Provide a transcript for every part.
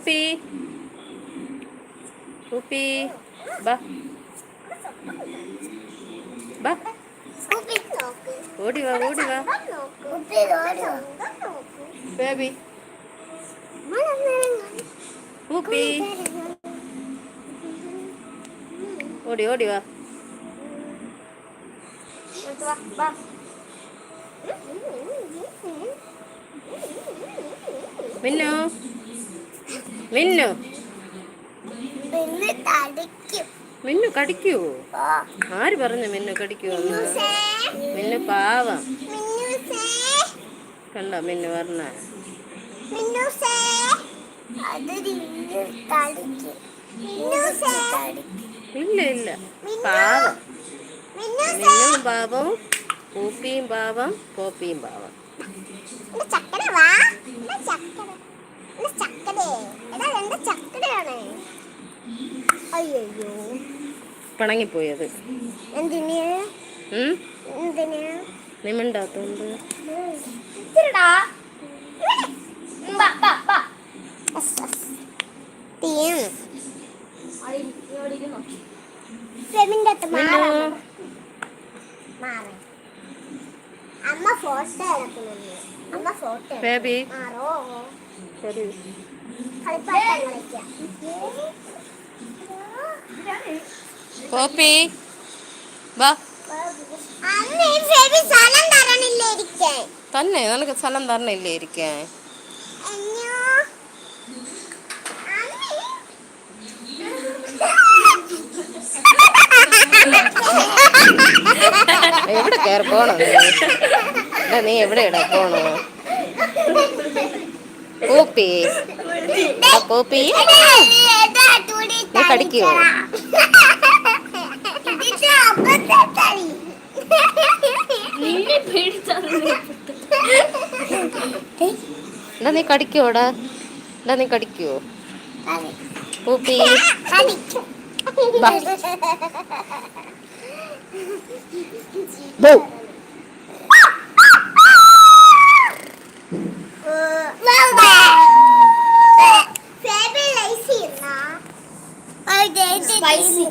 പൂപ്പി പൂപ്പി ബാ ബാ ഓടി വാ ഓടി വാ. ബേബി പൂപ്പി ഓടി ഓടി വാ. മിന്നു. മിന്നു. മിന്നു കടിക്കൂ? ആര് പറഞ്ഞു മിന്നു കടിക്കുവോന്ന് മിന്നു പാവം. കണ്ടോ മിന്നു പറഞ്ഞ? ഇല്ല ഇല്ല. പാവം. മിന്നും പാവം പൂപ്പിയും പാവം പോപ്പിയും പാവം. ചക്കര വാ. ചക്കര. അയ്യോ പിണങ്ങിപ്പോയത്. നീ മിണ്ടാത്തോണ്ട് അമ്മ ഫോട്ടോ അമ്മ ഫോട്ടോ ബേബി. മാറോ? ശരി. പോപ്പി വാ. തന്നെ നിനക്ക് സ്ഥലം തരണില്ലേ ഇരിക്കാൻ? എവിടെ കയറി പോണോ നീ എവിടെ ഇടാ പോണോ പൂപ്പി. പൂപ്പി. നീ കടിക്കുവോ? എന്താ നീ കടിക്കുവോടാ എന്താ നീ കടിക്കുവോ പൂപ്പി. ബാ. സ്പൈസി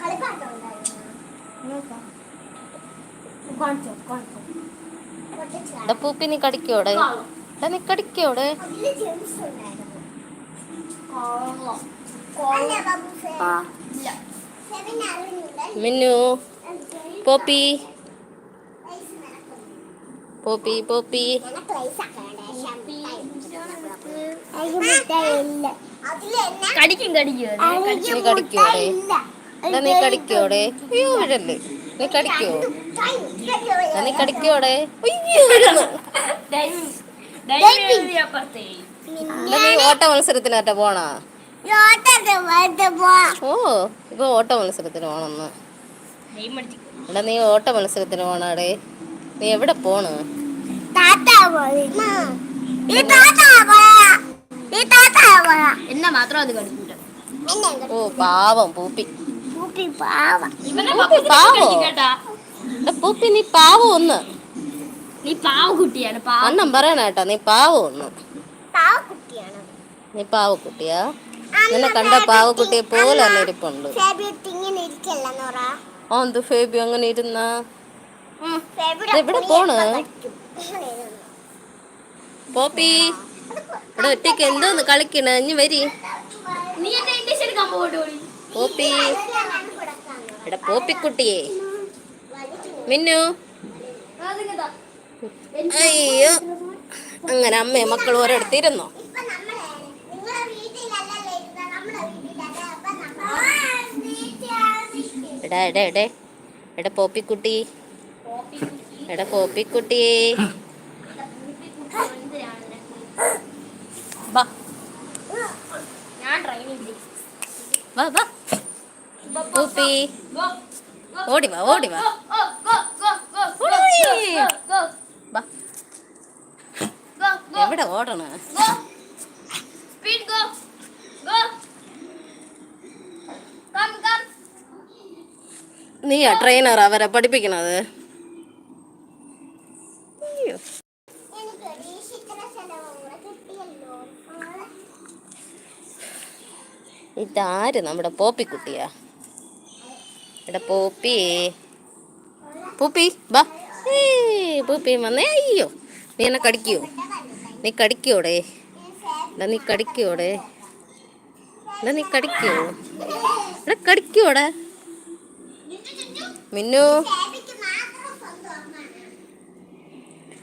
കളിപ്പാട്ടം ഉണ്ടായിരുന്നു പൂപ്പി നീ കടിക്കോടെ? എടാ നീ കടിക്കോടെ. മിന്നു പോപ്പി. അതിൽ പോപ്പി. കടിക്കും കടിക്കും നീ കടിക്കോടെ അയ്യോ നീ കടിക്കോ? നീ കടിക്കോടെ നീ ഓട്ട മത്സരത്തിനാട്ട പോണാ. ഓ ഇപ്പൊ ഓട്ട മത്സരത്തിന് പോണെന്ന് എടാ നീ ഓട്ട മത്സരത്തിന് പോണാടേ നീ എവിടെ പോണു? എന്നെ മാത്രം അത് ഓ പാവം പൂപ്പി. പാവ. പൂപ്പി നീ പാവം ഒന്ന്? നീ പാവ കുട്ടിയാണ് അണ്ണം പറയണേട്ടാ നീ പാവം ഒന്ന്. നീ പാവ കുട്ടിയാ? നിന്നെ കണ്ട പാവക്കുട്ടിയെ പോലെ അമ്മ തന്നെ ഇരിപ്പുണ്ട്. ഫേബി ടി ഇങ്ങനെ ആ എന്ത് ഫേബി അങ്ങനെ ഇരുന്നാ? പോണ്? ഇരുന്നു. പോപ്പി ഇവിടെ ഒറ്റയ്ക്ക് എന്തോന്ന് കളിക്കണ? ഇനി വരി. പോപ്പി. എടാ പോപ്പിക്കുട്ടിയെ. മിന്നു. അയ്യോ. അങ്ങനെ അമ്മയും മക്കളും വീട്ടിലാണ് എടാ എടാ എടേ. എടാ പോപ്പിക്കുട്ടി. എടാ പോപ്പിക്കുട്ടിയെ വാ. ഞാൻ ട്രെയിനിങ് വാ വാ. പൂപ്പി. ഓടി വാ ഓടി വാ. വാ. എവിടെ ഓടണ? Speed go. Go. Come come നീയാ ട്രെയിനർ അവരെ പഠിപ്പിക്കണത്? ഇതാര് നമ്മുടെ പോപ്പി പോപ്പിക്കുട്ടിയാ എടാ പോപ്പി. പൂപ്പി ബാ ഏ പൂപ്പി വന്നേ. അയ്യോ നീ എന്നെ കടിക്കോ നീ കടിക്കോടെ എടാ നീ കടിക്കോടെ എടാ നീ കടിക്കോ എടാ കടിക്കോടെ മിന്നു.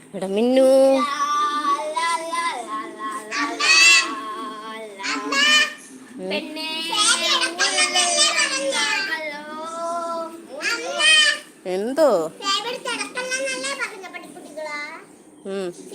ഇവിടെ മിന്നു. എന്തോ?